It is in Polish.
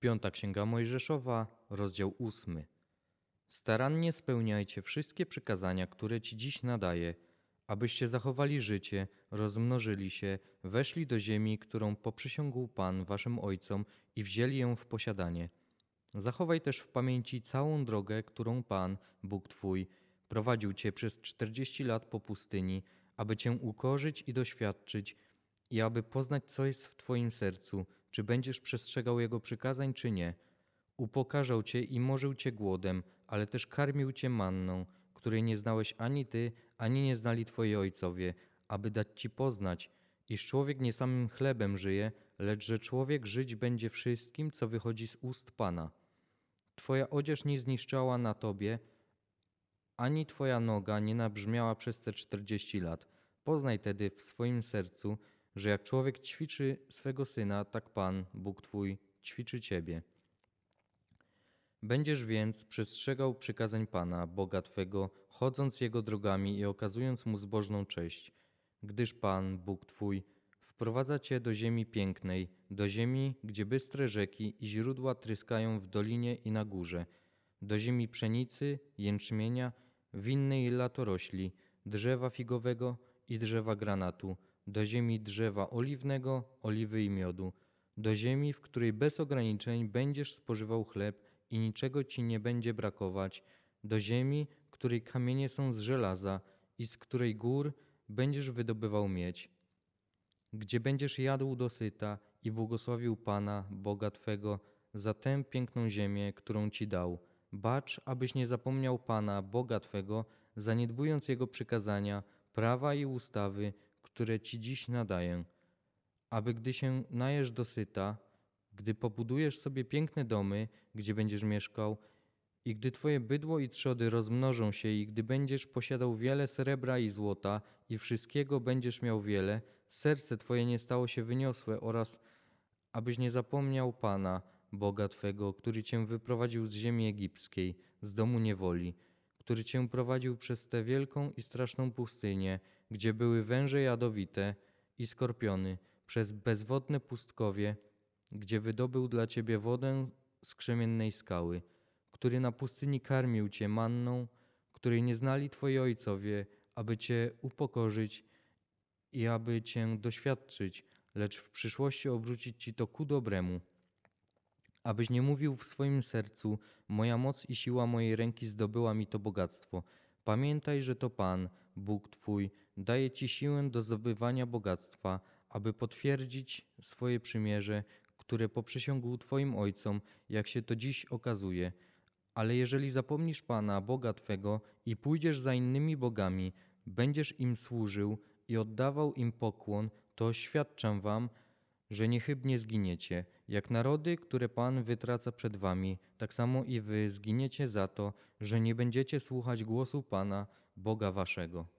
Piąta Księga Mojżeszowa, rozdział ósmy. Starannie spełniajcie wszystkie przykazania, które ci dziś nadaję, abyście zachowali życie, rozmnożyli się, weszli do ziemi, którą poprzysiągł Pan waszym ojcom i wzięli ją w posiadanie. Zachowaj też w pamięci całą drogę, którą Pan, Bóg Twój, prowadził Cię przez czterdzieści lat po pustyni, aby Cię ukorzyć i doświadczyć, i aby poznać, co jest w Twoim sercu, czy będziesz przestrzegał Jego przykazań, czy nie. Upokarzał Cię i morzył Cię głodem, ale też karmił Cię manną, której nie znałeś ani Ty, ani nie znali Twoi ojcowie, aby dać Ci poznać, iż człowiek nie samym chlebem żyje, lecz że człowiek żyć będzie wszystkim, co wychodzi z ust Pana. Twoja odzież nie zniszczała na Tobie, ani Twoja noga nie nabrzmiała przez te czterdzieści lat. Poznaj tedy w swoim sercu, że jak człowiek ćwiczy swego syna, tak Pan, Bóg Twój, ćwiczy Ciebie. Będziesz więc przestrzegał przykazań Pana, Boga Twego, chodząc Jego drogami i okazując Mu zbożną cześć, gdyż Pan, Bóg Twój, wprowadza Cię do ziemi pięknej, do ziemi, gdzie bystre rzeki i źródła tryskają w dolinie i na górze, do ziemi pszenicy, jęczmienia, winnej latorośli, drzewa figowego i drzewa granatu, do ziemi drzewa oliwnego, oliwy i miodu, do ziemi, w której bez ograniczeń będziesz spożywał chleb i niczego ci nie będzie brakować, do ziemi, której kamienie są z żelaza i z której gór będziesz wydobywał miedź, gdzie będziesz jadł dosyta i błogosławił Pana, Boga Twego, za tę piękną ziemię, którą Ci dał. Bacz, abyś nie zapomniał Pana, Boga Twego, zaniedbując Jego przykazania, prawa i ustawy, które Ci dziś nadaję. Aby gdy się najesz dosyta, gdy pobudujesz sobie piękne domy, gdzie będziesz mieszkał, i gdy twoje bydło i trzody rozmnożą się, i gdy będziesz posiadał wiele srebra i złota, i wszystkiego będziesz miał wiele, serce twoje nie stało się wyniosłe, oraz abyś nie zapomniał Pana, Boga Twego, który cię wyprowadził z ziemi egipskiej, z domu niewoli, który cię prowadził przez tę wielką i straszną pustynię, gdzie były węże jadowite i skorpiony, przez bezwodne pustkowie, gdzie wydobył dla ciebie wodę z krzemiennej skały, który na pustyni karmił cię manną, której nie znali twoi ojcowie, aby cię upokorzyć i aby cię doświadczyć, lecz w przyszłości obrócić ci to ku dobremu. Abyś nie mówił w swoim sercu, moja moc i siła mojej ręki zdobyła mi to bogactwo. Pamiętaj, że to Pan, Bóg Twój, daje Ci siłę do zdobywania bogactwa, aby potwierdzić swoje przymierze, które poprzysiągł Twoim ojcom, jak się to dziś okazuje. Ale jeżeli zapomnisz Pana, Boga Twego, i pójdziesz za innymi bogami, będziesz im służył i oddawał im pokłon, to oświadczam Wam, że niechybnie zginiecie. Jak narody, które Pan wytraca przed Wami, tak samo i Wy zginiecie za to, że nie będziecie słuchać głosu Pana, Boga Waszego.